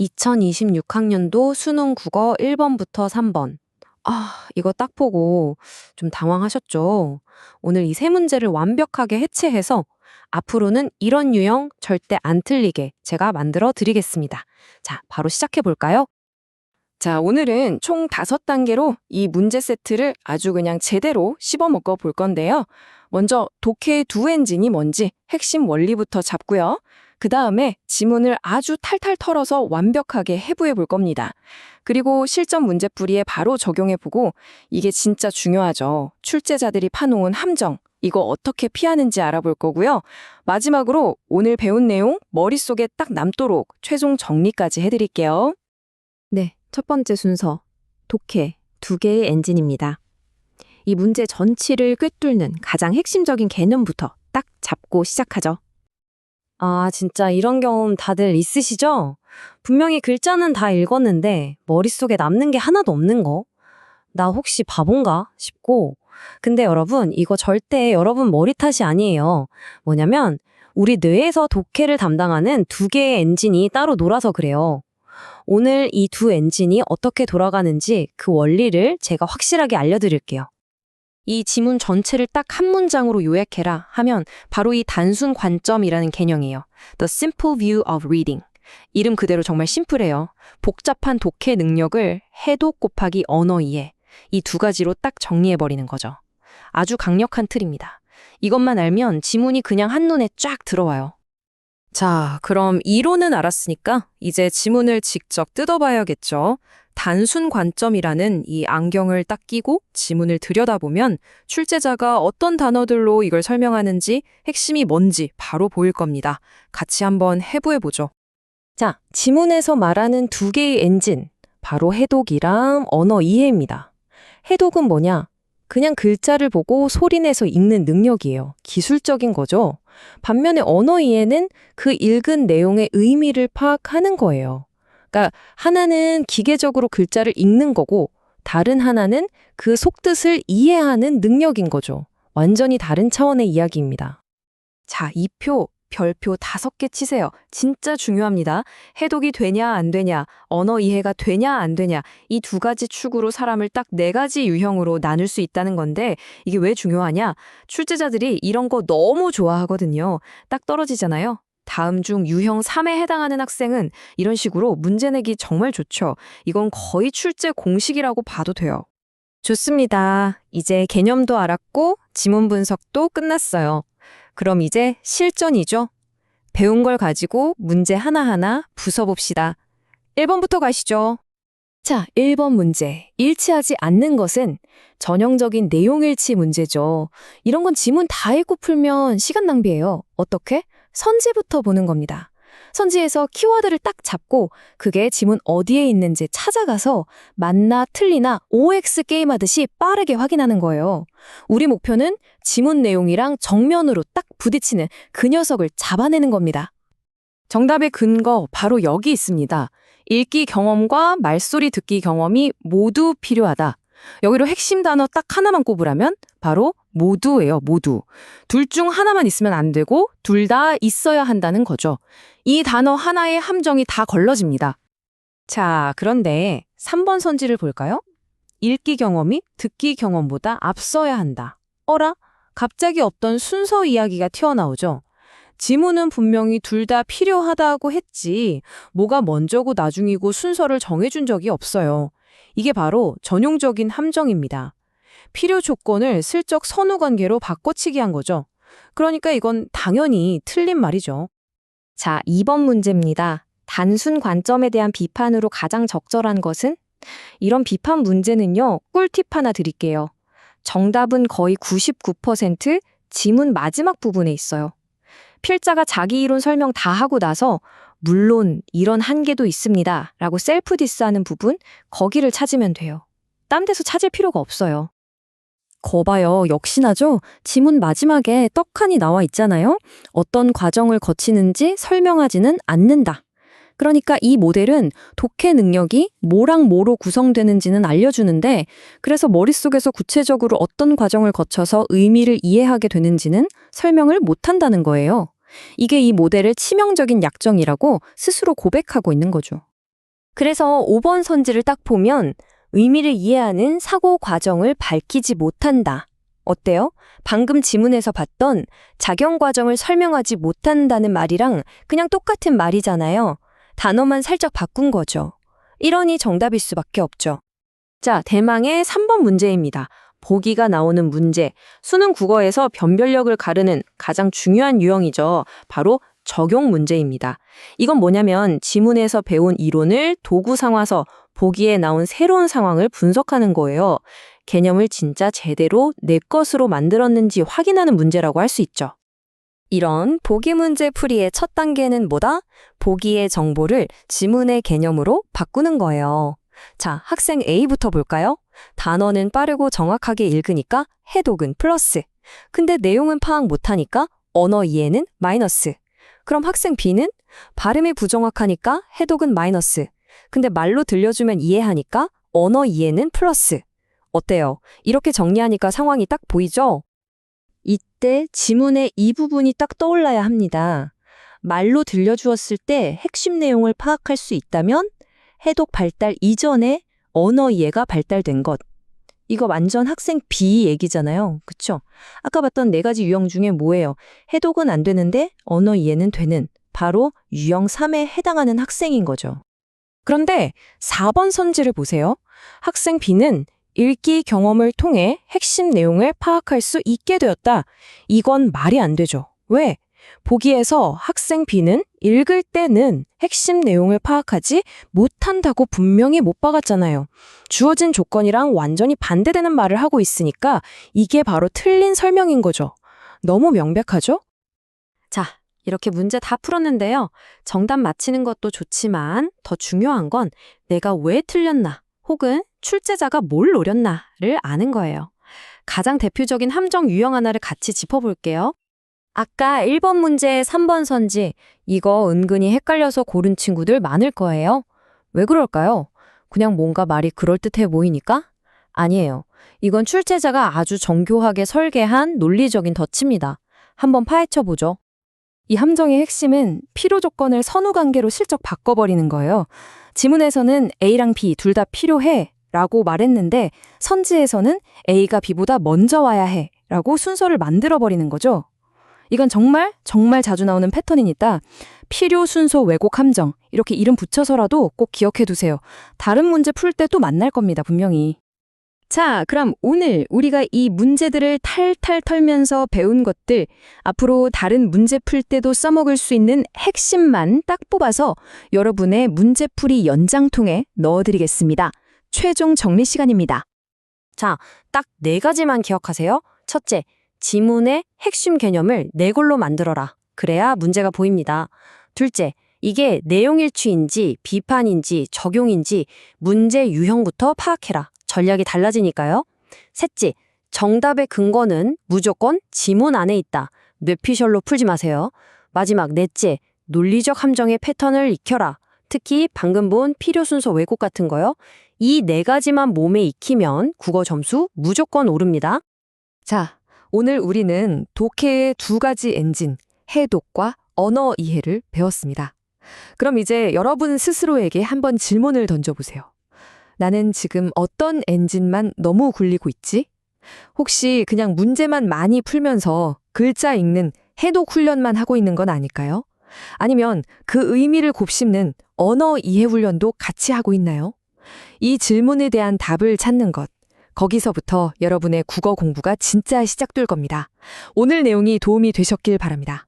2026학년도 수능 국어 1번부터 3번. 아, 이거 딱 보고 좀 당황하셨죠? 오늘 이 세 문제를 완벽하게 해체해서 앞으로는 이런 유형 절대 안 틀리게 제가 만들어 드리겠습니다. 자, 바로 시작해 볼까요? 자, 오늘은 총 다섯 단계로 이 문제 세트를 아주 그냥 제대로 씹어 먹어 볼 건데요. 먼저 독해의 두 엔진이 뭔지 핵심 원리부터 잡고요. 그 다음에 지문을 아주 탈탈 털어서 완벽하게 해부해 볼 겁니다. 그리고 실전 문제풀이에 바로 적용해 보고 이게 진짜 중요하죠. 출제자들이 파놓은 함정. 이거 어떻게 피하는지 알아볼 거고요. 마지막으로 오늘 배운 내용 머릿속에 딱 남도록 최종 정리까지 해드릴게요. 네, 첫 번째 순서. 독해 두 개의 엔진입니다. 이 문제 전치를 꿰뚫는 가장 핵심적인 개념부터 딱 잡고 시작하죠. 아, 진짜 이런 경험 다들 있으시죠? 분명히 글자는 다 읽었는데 머릿속에 남는 게 하나도 없는 거. 나 혹시 바본가 싶고. 근데 여러분, 이거 절대 여러분 머리 탓이 아니에요. 뭐냐면, 우리 뇌에서 독해를 담당하는 두 개의 엔진이 따로 놀아서 그래요. 오늘 이 두 엔진이 어떻게 돌아가는지 그 원리를 제가 확실하게 알려드릴게요. 이 지문 전체를 딱 한 문장으로 요약해라 하면 바로 이 단순 관점이라는 개념이에요. The simple view of reading. 이름 그대로 정말 심플해요. 복잡한 독해 능력을 해독 곱하기 언어 이해. 이 두 가지로 딱 정리해버리는 거죠. 아주 강력한 틀입니다. 이것만 알면 지문이 그냥 한눈에 쫙 들어와요. 자, 그럼 이론은 알았으니까 이제 지문을 직접 뜯어봐야겠죠. 단순 관점이라는 이 안경을 딱 끼고 지문을 들여다보면 출제자가 어떤 단어들로 이걸 설명하는지 핵심이 뭔지 바로 보일 겁니다. 같이 한번 해부해보죠. 자, 지문에서 말하는 두 개의 엔진, 바로 해독이랑 언어 이해입니다. 해독은 뭐냐? 그냥 글자를 보고 소리내서 읽는 능력이에요. 기술적인 거죠. 반면에 언어 이해는 그 읽은 내용의 의미를 파악하는 거예요. 그러니까 하나는 기계적으로 글자를 읽는 거고 다른 하나는 그 속뜻을 이해하는 능력인 거죠. 완전히 다른 차원의 이야기입니다. 자, 이 표, 별표 다섯 개 치세요. 진짜 중요합니다. 해독이 되냐 안 되냐, 언어 이해가 되냐 안 되냐 이 두 가지 축으로 사람을 딱 네 가지 유형으로 나눌 수 있다는 건데 이게 왜 중요하냐? 출제자들이 이런 거 너무 좋아하거든요. 딱 떨어지잖아요. 다음 중 유형 3에 해당하는 학생은 이런 식으로 문제 내기 정말 좋죠. 이건 거의 출제 공식이라고 봐도 돼요. 좋습니다. 이제 개념도 알았고 지문 분석도 끝났어요. 그럼 이제 실전이죠. 배운 걸 가지고 문제 하나하나 부숴봅시다. 1번부터 가시죠. 자, 1번 문제. 일치하지 않는 것은 전형적인 내용 일치 문제죠. 이런 건 지문 다 읽고 풀면 시간 낭비예요. 어떻게? 선지부터 보는 겁니다. 선지에서 키워드를 딱 잡고 그게 지문 어디에 있는지 찾아가서 맞나 틀리나 OX 게임하듯이 빠르게 확인하는 거예요. 우리 목표는 지문 내용이랑 정면으로 딱 부딪히는 그 녀석을 잡아내는 겁니다. 정답의 근거 바로 여기 있습니다. 읽기 경험과 말소리 듣기 경험이 모두 필요하다. 여기로 핵심 단어 딱 하나만 꼽으라면 바로 모두예요, 모두. 둘 중 하나만 있으면 안 되고 둘 다 있어야 한다는 거죠. 이 단어 하나의 함정이 다 걸러집니다. 자, 그런데 3번 선지를 볼까요? 읽기 경험이 듣기 경험보다 앞서야 한다. 어라? 갑자기 없던 순서 이야기가 튀어나오죠. 지문은 분명히 둘 다 필요하다고 했지, 뭐가 먼저고 나중이고 순서를 정해준 적이 없어요. 이게 바로 전용적인 함정입니다. 필요 조건을 슬쩍 선후 관계로 바꿔치기 한 거죠. 그러니까 이건 당연히 틀린 말이죠. 자, 2번 문제입니다. 단순 관점에 대한 비판으로 가장 적절한 것은? 이런 비판 문제는요, 꿀팁 하나 드릴게요. 정답은 거의 99% 지문 마지막 부분에 있어요. 필자가 자기 이론 설명 다 하고 나서 물론 이런 한계도 있습니다. 라고 셀프 디스하는 부분, 거기를 찾으면 돼요. 딴 데서 찾을 필요가 없어요. 거봐요. 역시나죠? 지문 마지막에 떡하니 나와 있잖아요? 어떤 과정을 거치는지 설명하지는 않는다. 그러니까 이 모델은 독해 능력이 뭐랑 뭐로 구성되는지는 알려주는데 그래서 머릿속에서 구체적으로 어떤 과정을 거쳐서 의미를 이해하게 되는지는 설명을 못한다는 거예요. 이게 이 모델의 치명적인 약점이라고 스스로 고백하고 있는 거죠. 그래서 5번 선지를 딱 보면 의미를 이해하는 사고 과정을 밝히지 못한다. 어때요? 방금 지문에서 봤던 작용 과정을 설명하지 못한다는 말이랑 그냥 똑같은 말이잖아요. 단어만 살짝 바꾼 거죠. 이러니 정답일 수밖에 없죠. 자, 대망의 3번 문제입니다. 보기가 나오는 문제. 수능 국어에서 변별력을 가르는 가장 중요한 유형이죠. 바로 적용 문제입니다. 이건 뭐냐면 지문에서 배운 이론을 도구 상화서 보기에 나온 새로운 상황을 분석하는 거예요. 개념을 진짜 제대로 내 것으로 만들었는지 확인하는 문제라고 할 수 있죠. 이런 보기 문제 풀이의 첫 단계는 뭐다? 보기의 정보를 지문의 개념으로 바꾸는 거예요. 자, 학생 A부터 볼까요? 단어는 빠르고 정확하게 읽으니까 해독은 플러스. 근데 내용은 파악 못하니까 언어 이해는 마이너스. 그럼 학생 B는 발음이 부정확하니까 해독은 마이너스. 근데 말로 들려주면 이해하니까 언어 이해는 플러스. 어때요? 이렇게 정리하니까 상황이 딱 보이죠? 이때 지문의 이 부분이 딱 떠올라야 합니다. 말로 들려주었을 때 핵심 내용을 파악할 수 있다면 해독 발달 이전에 언어 이해가 발달된 것. 이거 완전 학생 B 얘기잖아요. 그쵸? 아까 봤던 네 가지 유형 중에 뭐예요? 해독은 안 되는데 언어 이해는 되는. 바로 유형 3에 해당하는 학생인 거죠. 그런데 4번 선지를 보세요. 학생 B는 읽기 경험을 통해 핵심 내용을 파악할 수 있게 되었다. 이건 말이 안 되죠. 왜? 보기에서 학생 B는 읽을 때는 핵심 내용을 파악하지 못한다고 분명히 못 박았잖아요. 주어진 조건이랑 완전히 반대되는 말을 하고 있으니까 이게 바로 틀린 설명인 거죠. 너무 명백하죠? 자, 이렇게 문제 다 풀었는데요. 정답 맞히는 것도 좋지만 더 중요한 건 내가 왜 틀렸나 혹은 출제자가 뭘 노렸나를 아는 거예요. 가장 대표적인 함정 유형 하나를 같이 짚어볼게요. 아까 1번 문제 3번 선지 이거 은근히 헷갈려서 고른 친구들 많을 거예요. 왜 그럴까요? 그냥 뭔가 말이 그럴듯해 보이니까? 아니에요. 이건 출제자가 아주 정교하게 설계한 논리적인 덫입니다. 한번 파헤쳐 보죠. 이 함정의 핵심은 필요 조건을 선후 관계로 실적 바꿔버리는 거예요. 지문에서는 A랑 B 둘 다 필요해 라고 말했는데 선지에서는 A가 B보다 먼저 와야 해 라고 순서를 만들어버리는 거죠. 이건 정말 정말 자주 나오는 패턴이니까 필요 순서 왜곡 함정 이렇게 이름 붙여서라도 꼭 기억해 두세요. 다른 문제 풀 때 또 만날 겁니다, 분명히. 자, 그럼 오늘 우리가 이 문제들을 탈탈 털면서 배운 것들 앞으로 다른 문제 풀 때도 써먹을 수 있는 핵심만 딱 뽑아서 여러분의 문제풀이 연장통에 넣어드리겠습니다. 최종 정리 시간입니다. 자, 딱 네 가지만 기억하세요. 첫째, 지문의 핵심 개념을 네 골로 만들어라. 그래야 문제가 보입니다. 둘째, 이게 내용 일치인지 비판인지 적용인지 문제 유형부터 파악해라. 전략이 달라지니까요. 셋째, 정답의 근거는 무조건 지문 안에 있다. 뇌피셜로 풀지 마세요. 마지막 넷째, 논리적 함정의 패턴을 익혀라. 특히 방금 본 필요 순서 왜곡 같은 거요. 이 네 가지만 몸에 익히면 국어 점수 무조건 오릅니다. 자, 오늘 우리는 독해의 두 가지 엔진, 해독과 언어 이해를 배웠습니다. 그럼 이제 여러분 스스로에게 한번 질문을 던져보세요. 나는 지금 어떤 엔진만 너무 굴리고 있지? 혹시 그냥 문제만 많이 풀면서 글자 읽는 해독 훈련만 하고 있는 건 아닐까요? 아니면 그 의미를 곱씹는 언어 이해 훈련도 같이 하고 있나요? 이 질문에 대한 답을 찾는 것. 거기서부터 여러분의 국어 공부가 진짜 시작될 겁니다. 오늘 내용이 도움이 되셨길 바랍니다.